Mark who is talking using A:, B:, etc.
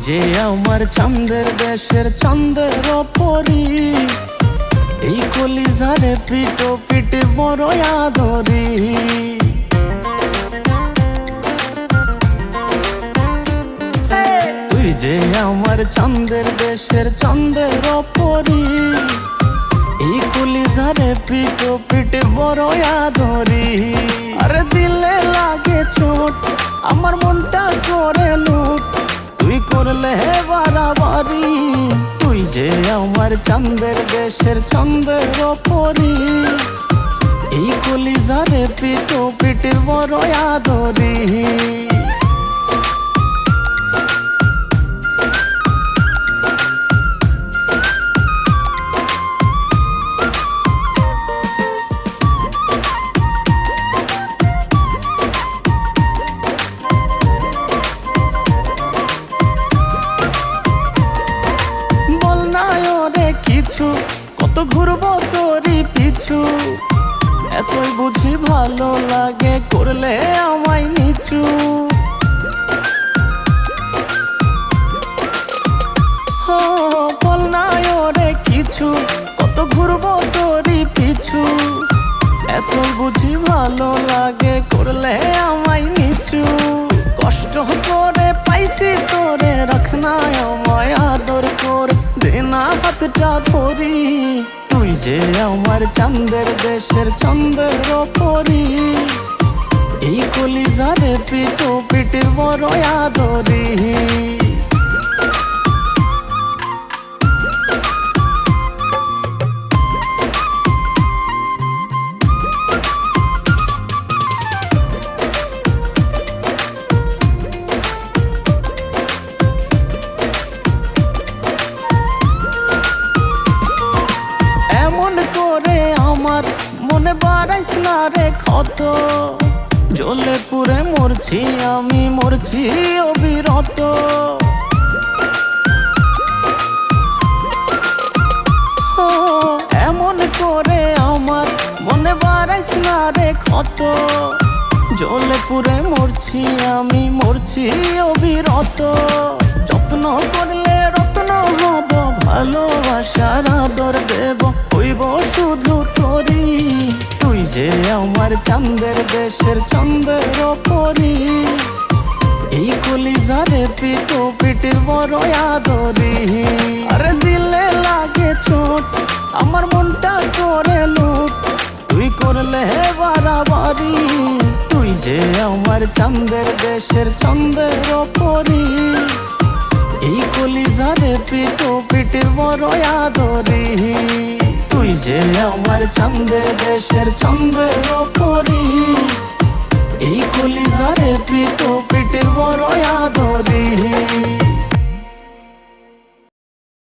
A: যে আমার চন্দের দেশের চন্দের পরি এই কলি কলিজারে পিটো পিটে বড় আদরি তুই যে আমার চন্দের দেশের চন্দের পরি এই কলিজারে পিটো পিটে বড় আদরি। আরে দিলে লাগে চোট আমার মনটা করলে বাড়াবাড়ি? তুই যে আমার চন্দের দেশের চন্দের পরি এই কলিজারে পিটো পিটির বড় আদরি। কিছু কত ঘুরবো তোরই পিছু। এতই বুঝি ভালো লাগে করলে আমায় নিচু। কিছু, কত ঘুরবো তোরই পিছু। এতই বুঝি ভালো লাগে করলে আমায় নিচু। কষ্ট করে হাতটা তুই যে আমার চান্দের দেশের চন্দের পরি এই কলিজারে পিটো পিটে বড় আদরি। বাড়াইস না রে ক্ষত জ্বলে পুরে মরছি, আমি মরছি অবিরত। এমন করে আমার মনে বাড়াইস না রে ক্ষত। জ্বলে পুরে মরছি, আমি মরছি অবিরত। আমার চান্দের দেশের চন্দের পরি এই কলি কলিজারে পিটো পিটির বড় আদরি। আরে দিলে লাগে চোট, আমার মনটা করে লুট। তুই করলে হে বাড়াবাড়ি, তুই যে আমার চান্দের দেশের চন্দের পরি এই কলিজারে পিটো পিটির বড় আদরি। আমার চন্দ্রের দেশের চন্দ্রের পরি এই কলিজারে পিটো পিটের বড় ধরি